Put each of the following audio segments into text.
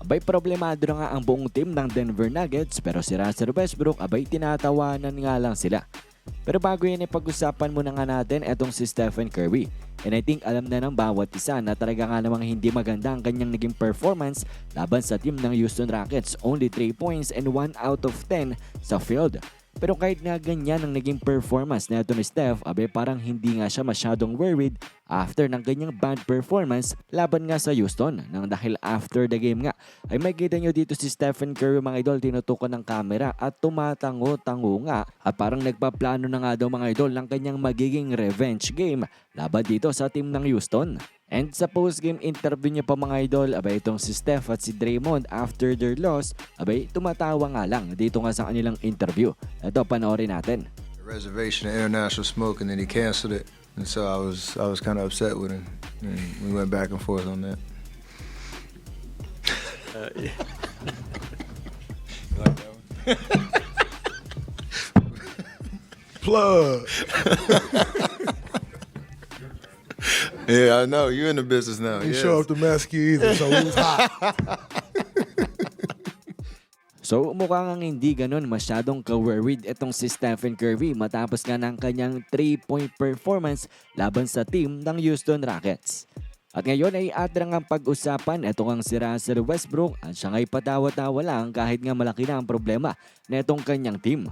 Abay problemado na nga ang buong team ng Denver Nuggets pero si Russell Westbrook abay tinatawanan nga lang sila. Pero bago yan ay pag-usapan muna nga natin etong si Stephen Curry. And I think alam na ng bawat isa na talaga nga namang hindi maganda ang kanyang naging performance laban sa team ng Houston Rockets. Only 3 points and 1 out of 10 sa field. Pero kahit nga ganyan ang naging performance na ito ni Steph, abe parang hindi nga siya masyadong worried after ng ganyang bad performance laban nga sa Houston. Nang dahil after the game nga, ay makikita nyo dito si Stephen Curry mga idol tinutukan ng camera at tumatango-tango nga at parang nagpaplano na nga daw mga idol ng kanyang magiging revenge game laban dito sa team ng Houston. And sa post-game interview niya pa mga idol, abay itong si Steph at si Draymond after their loss, abay tumatawa nga lang dito nga sa kanilang interview. Ito, panoorin natin. a reservation of international smoke, and then he canceled it. And so I was I was kind of upset with him, and we went back and forth on that. You like that one? Plug. Yeah, I know you're in the business now. Didn't yes. show up to Mesquite either, so it was hot. So mukha ngang hindi ganun masyadong ka-worried itong si Stephen Curry matapos nga ng kanyang 3-point performance laban sa team ng Houston Rockets. At ngayon ay atra nga pag-usapan ito ngang si Russell Westbrook at siya nga'y patawa-tawa lang kahit nga malaki na ang problema na itong kanyang team.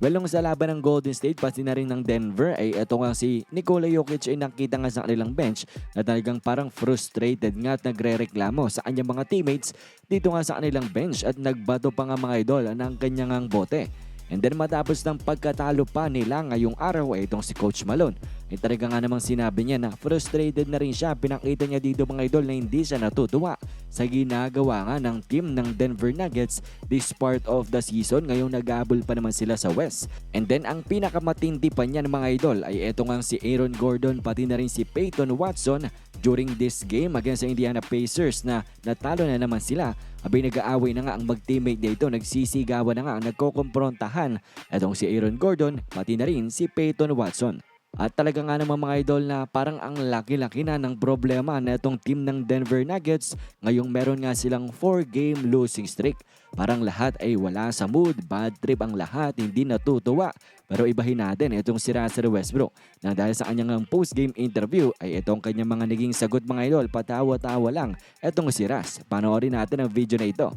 Well, nung sa laban ng Golden State, pati na rin ng Denver, ay ito nga si Nikola Jokic ay nakita nga sa kanilang bench na talagang parang frustrated nga at nagre-reklamo sa kanyang mga teammates dito nga sa kanilang bench at nagbato pa nga mga idol ng kanyang ang bote. And then matapos ng pagkatalo pa nila ngayong araw ay itong si Coach Malone. Ay talaga nga namang sinabi niya na frustrated na rin siya. Pinakita niya dito mga idol na hindi siya natutuwa sa ginagawa nga ng team ng Denver Nuggets this part of the season. Ngayong nag-aabol pa naman sila sa West. And then ang pinakamatindi pa niyan mga idol ay eto nga si Aaron Gordon pati na rin si Peyton Watson during this game against the Indiana Pacers na natalo na naman sila. Abay nag-aaway na nga ang mag-teammate dito, nagsisigawan na nga ang nagkokomprontahan. Etong si Aaron Gordon, pati na rin si Peyton Watson. At talaga nga naman mga idol na parang ang laki-laki na ng problema na itong team ng Denver Nuggets. Ngayong meron nga silang 4-game losing streak. Parang lahat ay wala sa mood, bad trip ang lahat, hindi natutuwa. Pero ibahin natin itong si Russell Westbrook na dahil sa kanyang post-game interview ay itong kanyang mga naging sagot mga idol, patawa-tawa lang. Itong si Russ, panoorin natin ang video na ito.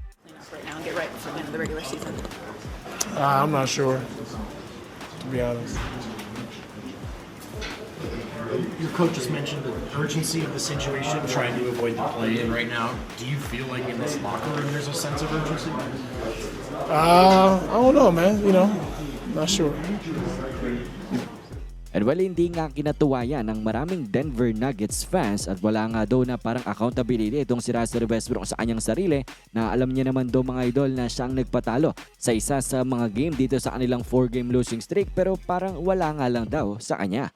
Uh, I'm not sure, to be honest. Your coach just mentioned the urgency of the situation, trying to avoid the play-in right now. Do you feel like in this locker room there's a sense of urgency? Uh, I don't know, man. You know, not sure. And well, hindi nga kinatuwa yan ng maraming Denver Nuggets fans at wala nga daw na parang accountability itong si Russell Westbrook sa kanyang sarili na alam niya naman daw mga idol na siyang nagpatalo sa isa sa mga game dito sa kanilang 4-game losing streak pero parang wala nga lang daw sa kanya.